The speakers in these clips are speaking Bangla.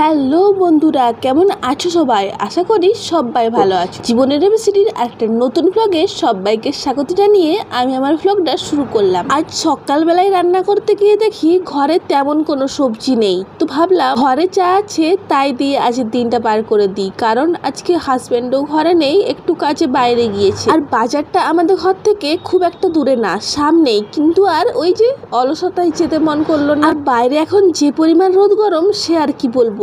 হ্যালো বন্ধুরা, কেমন আছো সবাই? আশা করি সবাই ভালো আছো। জীবনের রেমিসিটির একটা নতুন ব্লগে সবাইকে স্বাগত জানিয়ে আমি আমার ব্লগটা শুরু করলাম। আজ সকালবেলায় রান্না করতে গিয়ে দেখি ঘরে তেমন কোনো সবজি নেই। তো ভাবলাম, ঘরে যা আছে তাই দিয়ে আজকের দিনটা পার করে দিই। কারণ আজকে হাজব্যান্ডও ঘরে নেই, একটু কাজে বাইরে গিয়েছে। আর বাজারটা আমাদের ঘর থেকে খুব একটা দূরে না, সামনেই। কিন্তু আর ওই যে অলসতায় যেতে মন করল না। আর বাইরে এখন যে পরিমাণ রোদ গরম, সে আর কি বলব?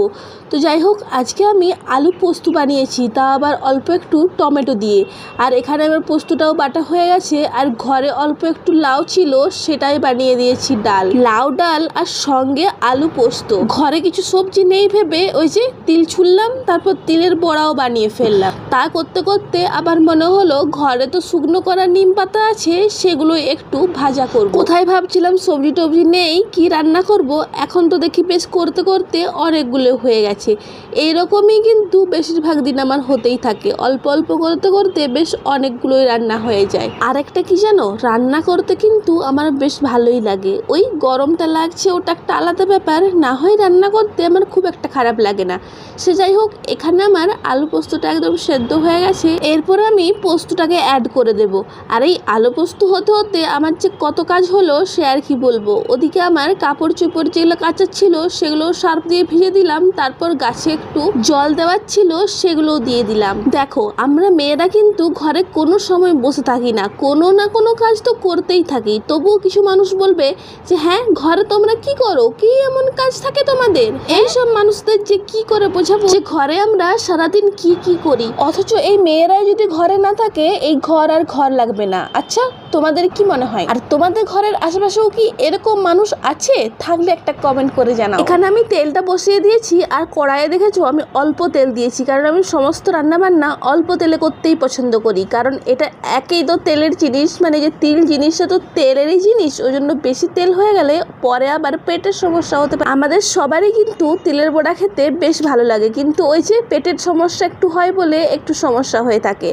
তো যাই হোক, আজকে আমি আলু পোস্ত বানিয়েছি, তা আবার অল্প একটু টমেটো দিয়ে। আর এখানে আমার পোস্তটাও বাটা হয়ে গেছে, আর ঘরে অল্প একটু লাউ ছিল, সেটাই বানিয়ে দিয়েছি ডাল। লাউ ডাল আর সঙ্গে আলু পোস্ত। ঘরে কিছু সবজি নেই ভেবে ওই যে তিল ছুললাম তারপর তিলের বড়াও বানিয়ে ফেললাম। তা করতে করতে আবার মনে হলো, ঘরে তো শুকনো করা নিম পাতা আছে, সেগুলো একটু ভাজা করব। কোথায় ভাবছিলাম সবজি টবজি নেই, কি রান্না করব? এখন তো দেখি বেশ করতে করতে অনেকগুলো হয়ে গেছে। এইরকমই কিন্তু বেশিরভাগ দিন আমার হতেই থাকে। অল্প অল্প করতে করতে বেশ অনেকগুলোই রান্না হয়ে যায়। আর একটা কি জানো? রান্না করতে কিন্তু আমার বেশ ভালোই লাগে। ওই গরমটা লাগছে, ওটা একটা আলাদা ব্যাপার। না হয় রান্না করতে আমার খুব একটা খারাপ লাগে না। সে যাই হোক, এখানে আমার আলু পোস্তটা একদম সেদ্ধ হয়ে গেছে। এরপর আমি পোস্তটাকে অ্যাড করে দেব। আর এই আলু পোস্ত হতে হতে আমার যে কত কাজ হলো সে আর কি বলব? ওদিকে আমার কাপড় চোপড় যেগুলো কাচার ছিল, সেগুলো সার্ফ দিয়ে ভিজে দিলাম। তারপর গাছে একটু জল দেওয়ার ছিল সেগুলোও দিয়ে দিলাম। দেখো আমরা মেয়েরা কিন্তু ঘরে কোনো সময় বসে থাকি না কোনো না কোনো কাজ তো করতেই থাকি। তবুও কিছু মানুষ বলবে যে হ্যাঁ ঘরে তোমরা কি করো? কি এমন কাজ থাকে তোমাদের? এইসব মানুষদের যে কি করে বোঝাবো? যে ঘরে আমরা সারাদিন কি কি করি? অথচ এই মেয়েরাই যদি ঘরে না থাকে এই ঘর আর ঘর লাগবে না। আচ্ছা তোমাদের কি মনে হয়? আর তোমাদের ঘরের আশেপাশেও কি এরকম মানুষ আছে? থাকলে একটা কমেন্ট করে জানাও। এখানে আমি তেলটা বসিয়ে দিয়েছি আর কড়াইয়ে দেখেছ, আমি অল্প তেল দিয়েছি। কারণ আমি সমস্ত রান্নাবান্না অল্প তেলে করতেই পছন্দ করি। কারণ এটা একই তো তেলের জিনিস মানে যে তিল জিনিসটা তো তেলেরই জিনিস। ওই জন্য বেশি তেল হয়ে গেলে পরে আবার পেটের সমস্যা হতে পারে। আমাদের সবারই কিন্তু তিলের বড়া খেতে বেশ ভালো লাগে। কিন্তু ওই যে পেটের সমস্যা একটু হয় বলে একটু সমস্যা হয়ে থাকে।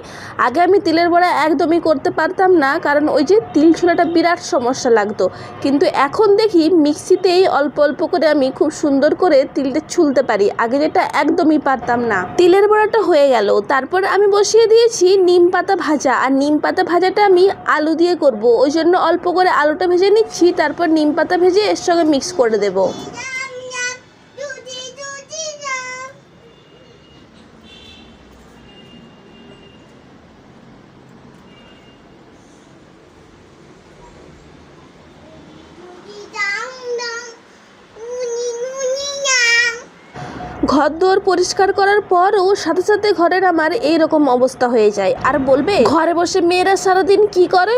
আগে আমি তিলের বড়া একদমই করতে পারতাম না। কারণ ওই যে তিল ছোলাটা বিরাট সমস্যা লাগতো। কিন্তু এখন দেখি মিক্সিতেই অল্প অল্প করে আমি খুব সুন্দর করে তিলটা ছুলতে পারি। আগে যেটা একদমই পারতাম না। তিলের বড়াটা হয়ে গেল। তারপর আমি বসিয়ে দিয়েছি নিম পাতা ভাজা। আর নিম পাতা ভাজাটা আমি আলু দিয়ে করব। ওই জন্য অল্প করে আলুটা ভেজে নিচ্ছি। তারপর নিম পাতা ভেজে এর সঙ্গে মিক্স করে দেবো। ঘর দোর পরিষ্কার করার পরও সাথে সাথে ঘরের আমার এই রকম অবস্থা হয়ে যায়। আর বলবে, ঘরে বসে মেয়েরা সারাদিন কি করে?